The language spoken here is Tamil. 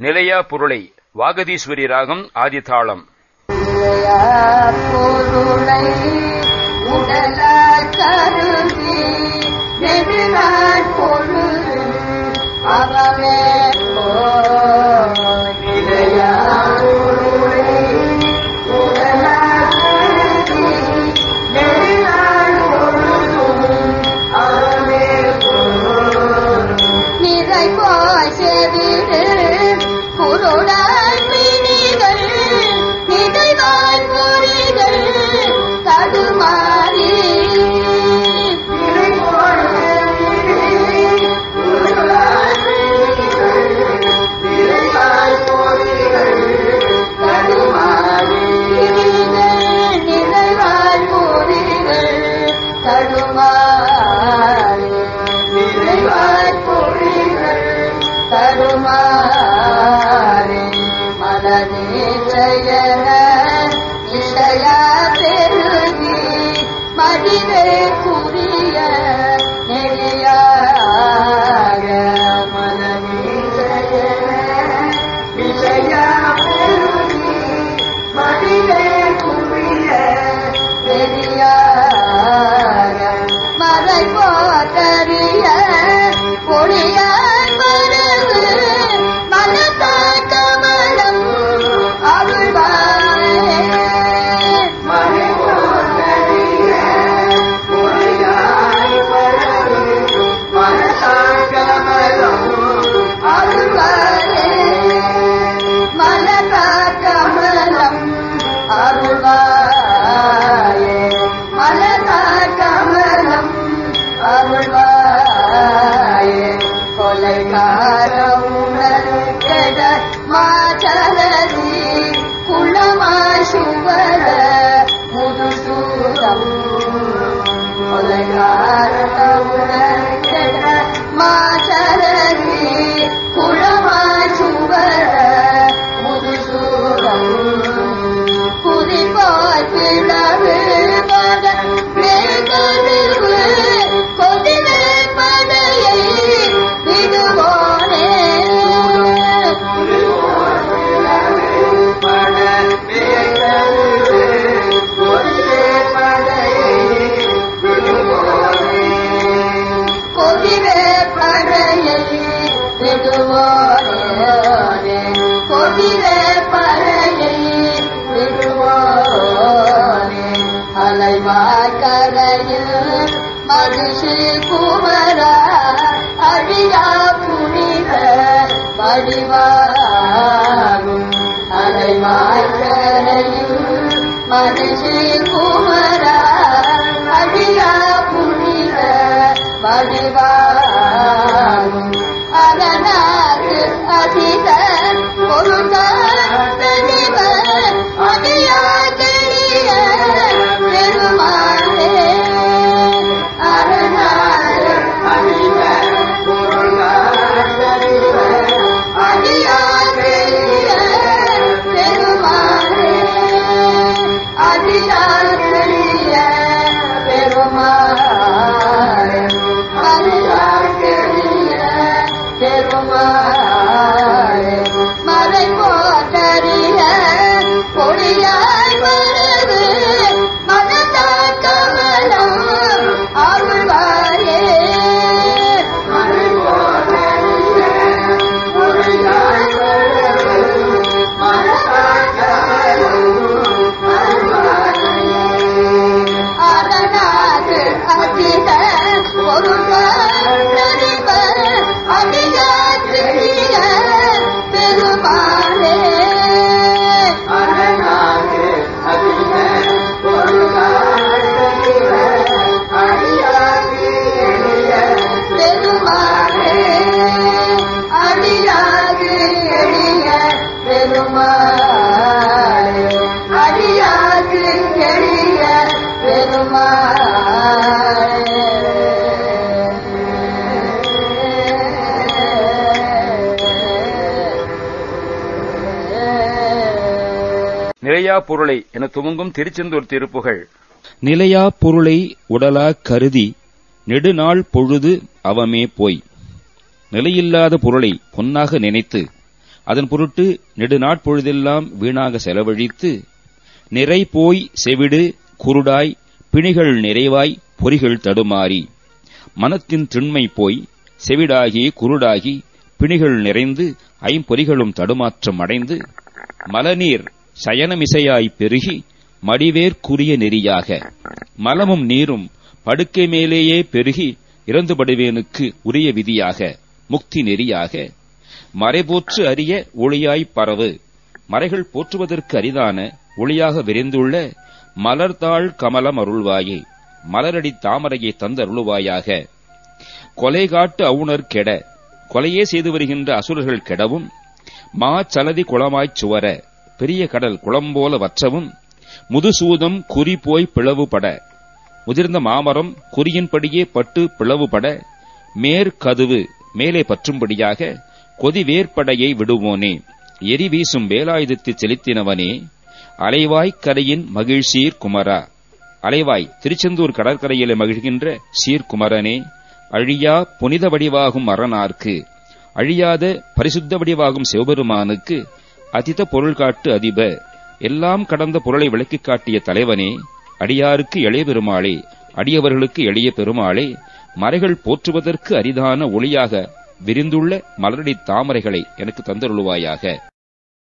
நிலையா பொருளை வாகதீஸ்வரி ராகம் ஆதிதாளம். பொருளை உடலாக்கருதி மதிவே குறிய கமலம் அருள்வாயே கொலைகார உணர் கெட மாதரதி குளமா சுவரே விடுவானே கொதிர பழையை விடுவானே அலைவாய் கரையில் மகிழ்ச்சி குமரா அழியா புனித வடிவாகும். அலைவாய் கரையில் மகிழ்ச்சி குமரா அழியா புனித வடிவா பொருளை என துவங்கும் திருச்செந்தூர் திருப்புகள். நிலையா பொருளை உடலா கருதி நெடுநாள் பொழுது அவமே போய். நிலையில்லாத பொருளை பொன்னாக நினைத்து அதன் பொருட்டு நெடுநாட்பொழுதெல்லாம் வீணாக செலவழித்து நிறை போய் செவிடு குருடாய் பிணிகள் நிறைவாய் பொறிகள் தடுமாறி மனத்தின் திண்மை போய் செவிடாகி குருடாகி பிணிகள் நிறைந்து ஐம்பொறிகளும் தடுமாற்றம் அடைந்து மலநீர் சயனமிசையாய் பெருகி மடிவேற்குரிய நெறியாக. மலமும் நீரும் படுக்கை மேலேயே பெருகி இறந்துபடுவேனுக்கு உரிய விதியாக முக்தி நெறியாக. மறைபோற்று அறிய ஒளியாய் பரவு. மறைகள் போற்றுவதற்கு அரிதான ஒளியாக விரைந்துள்ள மலர்தாள் கமலம் அருள்வாயே. மலரடி தாமரையை தந்தருளுவாயாக. கொலை காட்டு அவுணர் கெட. கொலையே செய்து வருகின்ற அசுரர்கள் கெடவும். மா சலதி குளமாய்ச் சுவர. பெரிய கடல் குளம்போல வற்றவும் முதுசூதம் குறி போய் பிளவுபட. முதிர்ந்த மாமரம் குறியின்படியே பட்டு பிளவுபட. மேற்கதுவு மேலே பற்றும்படியாக கொதிவேற்படையை விடுவோனே. எரி வீசும் வேலாயுதத்தை செலுத்தினவனே. அலைவாய்க் கரையின் மகிழ்சீர் குமரா. அலைவாய் திருச்செந்தூர் கடற்கரையிலே மகிழ்கின்ற சீர்குமரனே. அழியா புனித வடிவாகும் அரணார்க்கு அழியாத பரிசுத்த வடிவாகும் சிவபெருமானுக்கு அதித பொருள் காட்டு அதிப எல்லாம் கடந்த பொருளை விளக்கிக் காட்டிய தலைவனே அடியாருக்கு எளிய பெருமாளே அடியவர்களுக்கு எளிய பெருமாளே மறைகள் போற்றுவதற்கு அரிதான ஒளியாக விரிந்துள்ள மலரடி தாமரைகளை எனக்கு தந்தருளுவாயாக.